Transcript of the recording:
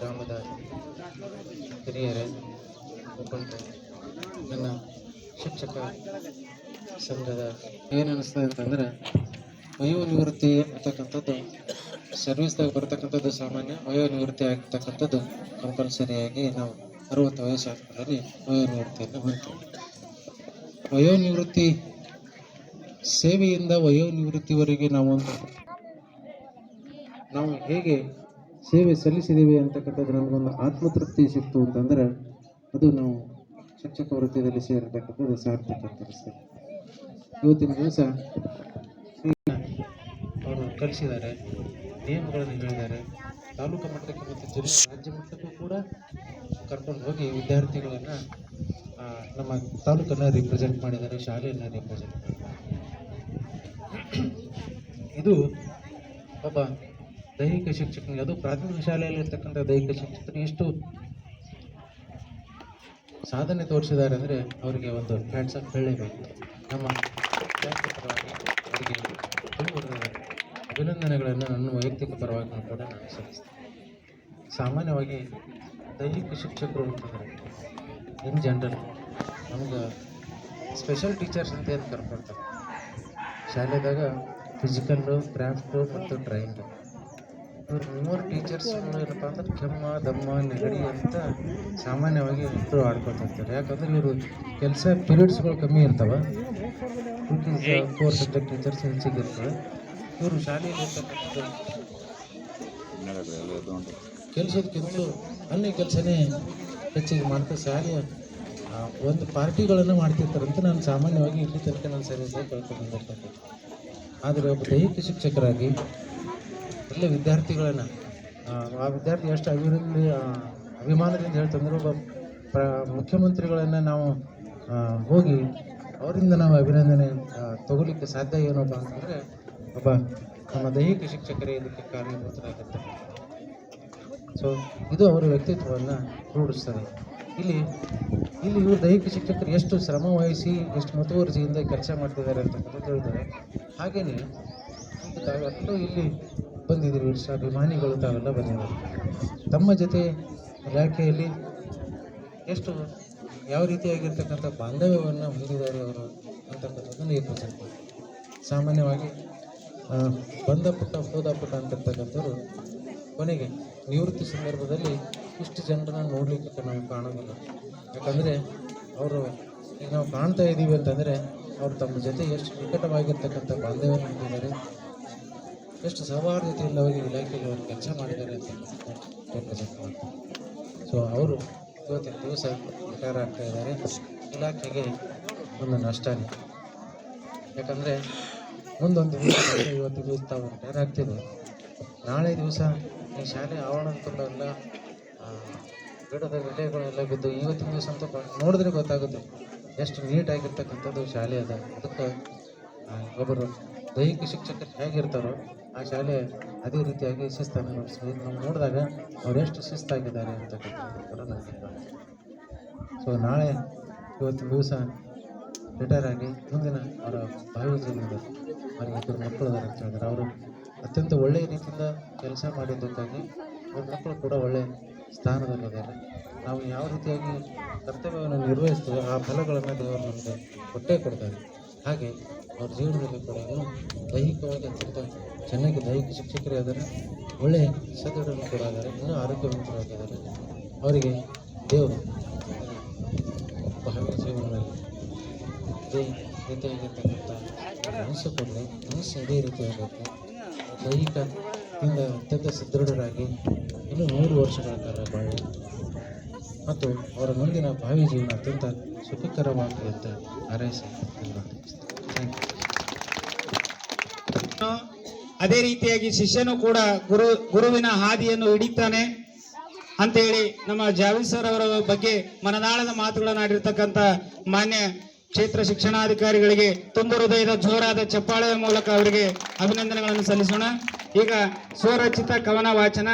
ಗ್ರಾಮದ ಹಿರಿಯರೇ ಒಬ್ಬಂತ ನನ್ನ ಶಿಕ್ಷಕ ಸಂಘದ ಏನು ಅನಿಸ್ತದೆ ಅಂತಂದರೆ, ವಯೋನಿವೃತ್ತಿ ಅಂತಕ್ಕಂಥದ್ದು ಸರ್ವಿಸ್ದಾಗ ಬರ್ತಕ್ಕಂಥದ್ದು ಸಾಮಾನ್ಯ, ವಯೋನಿವೃತ್ತಿ ಆಗ್ತಕ್ಕಂಥದ್ದು ಕಂಪಲ್ಸರಿಯಾಗಿ ನಾವು ಅರವತ್ತು ವಯಸ್ಸಾದಲ್ಲಿ ವಯೋನಿವೃತ್ತಿಯನ್ನು ಹೊಂದ್ತೀವಿ ವಯೋನಿವೃತ್ತಿ ಸೇವೆಯಿಂದ ವಯೋನಿವೃತ್ತಿವರೆಗೆ ನಾವೊಂದು ನಾವು ಹೇಗೆ ಸೇವೆ ಸಲ್ಲಿಸಿದ್ದೀವಿ ಅಂತಕ್ಕಂಥದ್ದು ನಮಗೊಂದು ಆತ್ಮತೃಪ್ತಿ ಸಿಕ್ತು ಅಂತಂದರೆ ಅದು ನಾವು ಶಿಕ್ಷಕ ವೃತ್ತಿಯಲ್ಲಿ ಸೇರಿರ್ತಕ್ಕಂಥದ್ದು ಸಾರ್ಥಕ ಅನಿಸ್ತದೆ ಇವತ್ತಿನ ದಿವಸ ಅವರು ಕಲಿಸಿದ್ದಾರೆ, ನಿಯಮಗಳನ್ನು ಹೇಳಿದ್ದಾರೆ. ತಾಲೂಕು ಮಟ್ಟಕ್ಕೆ ಮತ್ತು ಜಿಲ್ಲಾ ರಾಜ್ಯ ಮಟ್ಟಕ್ಕೂ ಕೂಡ ಕರ್ಕೊಂಡು ಹೋಗಿ ವಿದ್ಯಾರ್ಥಿಗಳನ್ನು ನಮ್ಮ ತಾಲೂಕನ್ನು ರಿಪ್ರೆಸೆಂಟ್ ಮಾಡಿದ್ದಾರೆ, ಶಾಲೆಯನ್ನು ರಿಪ್ರೆಸೆಂಟ್ ಮಾಡಿದ್ದಾರೆ. ಇದು ಒಬ್ಬ ದೈಹಿಕ ಶಿಕ್ಷಕನಿಗೆ, ಅದು ಪ್ರಾಥಮಿಕ ಶಾಲೆಯಲ್ಲಿ ಇರ್ತಕ್ಕಂಥ ದೈಹಿಕ ಶಿಕ್ಷಕರು ಎಷ್ಟು ಸಾಧನೆ ತೋರಿಸಿದ್ದಾರೆ ಅಂದರೆ ಅವರಿಗೆ ಒಂದು ಹ್ಯಾಂಡ್ಸ್ ಅಪ್ ಹೇಳಲೇಬೇಕು ನಮ್ಮ ಅವರಿಗೆ ಅಭಿನಂದನೆಗಳನ್ನು ನನ್ನ ವೈಯಕ್ತಿಕ ಪರವಾಗಿ ಕೂಡ ನಾನು ಸಲ್ಲಿಸ್ತೇನೆ. ಸಾಮಾನ್ಯವಾಗಿ ದೈಹಿಕ ಶಿಕ್ಷಕರು ಅಂತಂದರೆ ಇನ್ ಜನರಲ್ ನಮ್ಗೆ ಸ್ಪೆಷಲ್ ಟೀಚರ್ಸ್ ಅಂತ ಏನು ಕರ್ಕೊಳ್ತಾರೆ ಶಾಲೆದಾಗ ಫಿಸಿಕಲ್ಲು ಕ್ರಾಫ್ಟು ಮತ್ತು ಡ್ರಾಯಿಂಗು ಇವ್ರು ಮೂರು ಟೀಚರ್ಸ್ ಏನಪ್ಪ ಅಂದ್ರೆ ಕೆಮ್ಮ ದಮ್ಮ ನೆಗಡಿ ಅಂತ ಸಾಮಾನ್ಯವಾಗಿ ಇಬ್ಬರು ಆಡ್ಕೊತಾ ಇರ್ತಾರೆ. ಯಾಕಂದ್ರೆ ಇವರು ಕೆಲಸ ಪೀರಿಯಡ್ಸ್ಗಳು ಕಮ್ಮಿ ಇರ್ತಾವ. ಫೋರ್ ಸಬ್ಜೆಕ್ಟ್ ಟೀಚರ್ಸ್ ಹೆಚ್ಚಿಗಿರ್ತವೆ ಇವರು ಶಾಲೆಯಲ್ಲಿ ಇರ್ತಕ್ಕಂಥದ್ದು ಕೆಲಸದಕ್ಕಿಂತಲೂ ಅಲ್ಲಿ ಕೆಲಸನೇ ಹೆಚ್ಚಿಗೆ ಮಾಡ್ತಾ ಶಾಲೆಯ ಒಂದು ಪಾರ್ಟಿಗಳನ್ನು ಮಾಡ್ತಿರ್ತಾರೆ ಅಂತ ನಾನು ಸಾಮಾನ್ಯವಾಗಿ ಇಲ್ಲಿ ತನಕ ನಾನು ಸರಿಯಾಗಿ ಕಳ್ಕೊಂಡು ಬಂದಿರ್ತಕ್ಕಂಥ ಆದರೆ ಒಬ್ಬ ದೈಹಿಕ ಶಿಕ್ಷಕರಾಗಿ ಎಲ್ಲ ವಿದ್ಯಾರ್ಥಿಗಳನ್ನು, ಆ ವಿದ್ಯಾರ್ಥಿ ಎಷ್ಟು ಅಭಿವೃದ್ಧಿ ಅಭಿಮಾನದಿಂದ ಹೇಳ್ತಂದ್ರೆ ಒಬ್ಬ ಪ್ರ, ಮುಖ್ಯಮಂತ್ರಿಗಳನ್ನು ನಾವು ಹೋಗಿ ಅವರಿಂದ ನಾವು ಅಭಿನಂದನೆ ತಗೊಳಿಕ್ಕೆ ಸಾಧ್ಯ ಏನಪ್ಪ ಅಂತಂದರೆ ಒಬ್ಬ ನಮ್ಮ ದೈಹಿಕ ಶಿಕ್ಷಕರೇ ಇದಕ್ಕೆ ಕಾರಣೀಭೂತರಾಗುತ್ತೆ ಸೊ ಇದು ಅವರ ವ್ಯಕ್ತಿತ್ವವನ್ನು ರೂಢಿಸ್ತದೆ ಇಲ್ಲಿ ಇಲ್ಲಿ ಇವರು ದೈಹಿಕ ಶಿಕ್ಷಕರು ಎಷ್ಟು ಶ್ರಮ ವಹಿಸಿ, ಎಷ್ಟು ಮುತುವರ್ಜಿಯಿಂದ ಕೆಲಸ ಮಾಡ್ತಿದ್ದಾರೆ ಅಂತಕ್ಕಂಥದ್ದು ಹೇಳ್ತಾರೆ ಹಾಗೆಯೇ ಇಲ್ಲಿ ಬಂದಿದ್ದೀರಿ ಇಷ್ಟು ಅಭಿಮಾನಿಗಳು ತಾವೆಲ್ಲ ಬಂದಿದ್ದಾರೆ. ತಮ್ಮ ಜೊತೆ ಇಲಾಖೆಯಲ್ಲಿ ಎಷ್ಟು ಯಾವ ರೀತಿಯಾಗಿರ್ತಕ್ಕಂಥ ಬಾಂಧವ್ಯವನ್ನು ಹೊಂದಿದ್ದಾರೆ ಅವರು ಅಂತಕ್ಕಂಥದ್ದನ್ನು ಪ್ರೆಸೆಂಟ್ ಸಾಮಾನ್ಯವಾಗಿ ಬಂದ ಪುಟ್ಟ, ಹೋದ ಪುಟ್ಟ ಅಂತಿರ್ತಕ್ಕಂಥವ್ರು ಕೊನೆಗೆ ನಿವೃತ್ತಿ ಸಂದರ್ಭದಲ್ಲಿ ಇಷ್ಟು ಜನರನ್ನ ನೋಡಲಿಕ್ಕೆ ನಾವು ಕಾಣೋದಿಲ್ಲ. ಯಾಕಂದರೆ ಅವರು ಈಗ ನಾವು ಕಾಣ್ತಾ ಇದ್ದೀವಿ ಅಂತಂದರೆ ಅವರು ತಮ್ಮ ಜೊತೆ ಎಷ್ಟು ನಿಕಟವಾಗಿರ್ತಕ್ಕಂಥ ಬಾಂಧವ್ಯವನ್ನು ಹೊಂದಿದ್ದಾರೆ. ಎಷ್ಟು ಸೌಹಾರ್ದತೆಯಿಂದ ಅವರಿಗೆ ಇಲಾಖೆಯಲ್ಲಿ ಅವರು ಕೆಲಸ ಮಾಡಿದ್ದಾರೆ ಅಂತ ಸೊ ಅವರು ಇವತ್ತಿನ ದಿವಸ ರಿಟೈರ್ ಆಗ್ತಾ ಇದ್ದಾರೆ. ಇಲಾಖೆಗೆ ಒಂದು ನಷ್ಟನೇ ಯಾಕಂದರೆ ಮುಂದೊಂದು ದಿವಸ ಇವತ್ತು ದಿವಸ ತಾವು ರಿಟೈರ್ ಆಗ್ತಿದೆ ನಾಳೆ ದಿವಸ ಈ ಶಾಲೆ ಆವರಣ ಎಲ್ಲ ಗಿಡದ ಗಡ್ಡೆಗಳೆಲ್ಲ ಬಿದ್ದು ಇವತ್ತಿನ ದಿವಸ ಅಂತ ನೋಡಿದ್ರೆ ಗೊತ್ತಾಗುತ್ತೆ ಎಷ್ಟು ನೀಟಾಗಿರ್ತಕ್ಕಂಥದ್ದು ಶಾಲೆ ಅದ. ಅದಕ್ಕೆ ಒಬ್ಬರು ದೈಹಿಕ ಶಿಕ್ಷಕರು ಹೇಗಿರ್ತಾರೋ ಆ ಶಾಲೆ ಅದೇ ರೀತಿಯಾಗಿ ಶಿಸ್ತನ್ನು ನಡೆಸ್ಬೇಕು ನಾವು ನೋಡಿದಾಗ ಅವ್ರು ಎಷ್ಟು ಶಿಸ್ತಾಗಿದ್ದಾರೆ ಅಂತಕ್ಕಂಥದ್ದು ಕೂಡ. ಸೊ ನಾಳೆ ಇವತ್ತು ದಿವಸ ರಿಟೈರ್ ಆಗಿ ಮುಂದಿನ ಅವರ ಭಾವಿ ಜೀವನದಲ್ಲಿ ಅವರಿಗೆ ಇಬ್ಬರು ಮಕ್ಕಳು ಅಂತ ಹೇಳಿದ್ರೆ ಅವರು ಅತ್ಯಂತ ಒಳ್ಳೆಯ ರೀತಿಯಿಂದ ಕೆಲಸ ಮಾಡಿದ್ದಕ್ಕಾಗಿ ಅವ್ರ ಮಕ್ಕಳು ಕೂಡ ಒಳ್ಳೆಯ ಸ್ಥಾನದಲ್ಲಿದ್ದಾರೆ. ನಾವು ಯಾವ ರೀತಿಯಾಗಿ ಕರ್ತವ್ಯವನ್ನು ನಿರ್ವಹಿಸ್ತೇವೆ ಆ ಫಲಗಳನ್ನು ದೇವರು ನಮಗೆ ಕೊಟ್ಟೇ ಕೊಡ್ತಾರೆ. ಹಾಗೆ ಅವ್ರ ಜೀವನದಲ್ಲಿ ಕೂಡ ದೈಹಿಕವಾಗಿ ಅತ್ಯಂತ ಚೆನ್ನಾಗಿ ದೈಹಿಕ ಶಿಕ್ಷಕರೇ ಆದರೆ ಒಳ್ಳೆಯ ಸದೃಢರು ಕೂಡ ಇದ್ದಾರೆ. ಇನ್ನೂ ಆರೋಗ್ಯವಂತರಾಗಿದ್ದಾರೆ ಅವರಿಗೆ ದೇವರು ಬಹಳ ಜೀವನದಲ್ಲಿ ಇದೇ ರೀತಿಯಾಗಿರ್ತಕ್ಕಂಥ ಮನಸ್ಸು ಕೊಡಲಿ ಮನಸ್ಸು ಇದೇ ರೀತಿಯಾಗಬೇಕು ದೈಹಿಕದಿಂದ ಅತ್ಯಂತ ಸದೃಢರಾಗಿ ಇನ್ನು ನೂರು ವರ್ಷಗಳ ಕಾಲ ಬಾಳಿ. ಮತ್ತು ಅವರ ಮುಂದಿನ ಭಾವಿ ಜೀವನ ಅತ್ಯಂತ ಸುಖಕರವಾಗಿರುತ್ತೆ ಹಾರೈಸಿ. ಅದೇ ರೀತಿಯಾಗಿ ಶಿಷ್ಯನು ಕೂಡ ಗುರು, ಗುರುವಿನ ಹಾದಿಯನ್ನು ಹಿಡಿತಾನೆ ಅಂತೇಳಿ ನಮ್ಮ ಜಾವೇದ್ ಸರ್ ಅವರ ಬಗ್ಗೆ ಮನದಾಳದ ಮಾತುಗಳನ್ನು ಆಡಿರ್ತಕ್ಕಂಥ ಮಾನ್ಯ ಕ್ಷೇತ್ರ ಶಿಕ್ಷಣಾಧಿಕಾರಿಗಳಿಗೆ ತುಂಬ ಹೃದಯದ ಜೋರಾದ ಚಪ್ಪಾಳೆಯ ಮೂಲಕ ಅವರಿಗೆ ಅಭಿನಂದನೆಗಳನ್ನು ಸಲ್ಲಿಸೋಣ. ಈಗ ಸ್ವರಚಿತ ಕವನ ವಾಚನ.